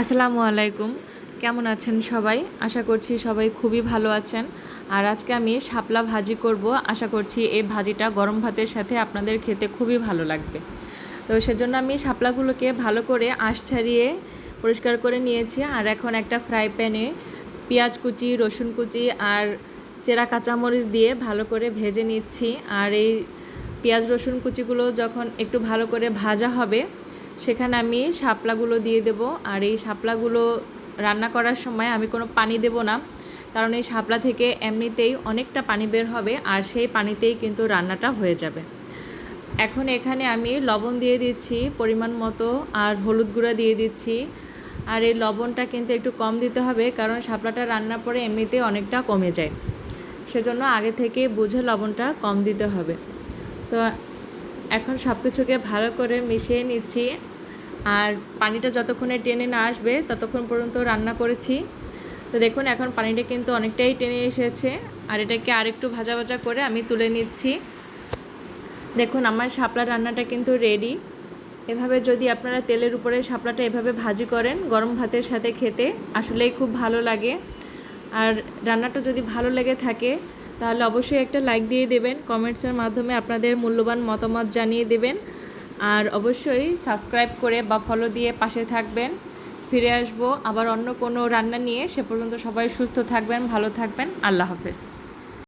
আসসালামু আলাইকুম। কেমন আছেন সবাই? আশা করছি সবাই খুবই ভালো আছেন। আর আজকে আমি শাপলা ভাজি করব। আশা করছি এই ভাজিটা গরম ভাতের সাথে আপনাদের খেতে খুবই ভালো লাগবে। তো সেজন্য আমি শাপলাগুলোকে ভালো করে আঁশ ছাড়িয়ে পরিষ্কার করে নিয়েছি। আর এখন একটা ফ্রাই প্যানে পেঁয়াজ কুচি, রসুন কুচি আর চেরা কাঁচামরিচ দিয়ে ভালো করে ভেজে নিচ্ছি। আর এই পেঁয়াজ, রসুন কুচিগুলো যখন একটু ভালো করে ভাজা হবে সেখানে আমি শাপলাগুলো দিয়ে দেব। আর এই শাপলাগুলো রান্না করার সময় আমি কোনো পানি দেব না। কারণ এই শাপলা থেকে এমনিতেই অনেকটা পানি বের হবে আর সেই পানিতেই কিন্তু রান্নাটা হয়ে যাবে। এখন এখানে আমি লবণ দিয়ে দিচ্ছি পরিমাণ মতো আর হলুদ গুঁড়া দিয়ে দিচ্ছি। আর এই লবণটা কিন্তু একটু কম দিতে হবে কারণ শাপলাটা রান্নার পরে এমনিতেই অনেকটা কমে যায়। সেজন্য আগে থেকে বুঝে লবণটা কম দিতে হবে। তো এখন সব কিছুকে ভালো করে মিশিয়ে নিচ্ছি। আর পানিটা যতক্ষণে টেনে না আসবে, ততক্ষণ পর্যন্ত রান্না করেছি। তো দেখুন, এখন পানিটা কিন্তু অনেকটাই টেনে এসেছে। আর এটাকে আরেকটু ভাজা ভাজা করে আমি তুলে নিচ্ছি। দেখুন, আমার শাপলা রান্নাটা কিন্তু রেডি এভাবে যদি আপনারা তেলের উপরে শাপলাটা এভাবে ভাজি করেন, গরম ভাতের সাথে খেতে আসলেই খুব ভালো লাগে। আর রান্নাটা যদি ভালো লেগে থাকে তাহলে অবশ্যই একটা লাইক দিয়ে দেবেন কমেন্টসের মাধ্যমে আপনাদের মূল্যবান মতামত জানিয়ে দেবেন। আর অবশ্যই সাবস্ক্রাইব করে বা ফলো দিয়ে পাশে থাকবেন। ফিরে আসব আবার অন্য কোনো রান্না নিয়ে। সে পর্যন্ত সবাই সুস্থ থাকবেন, ভালো থাকবেন। আল্লাহ হাফেজ।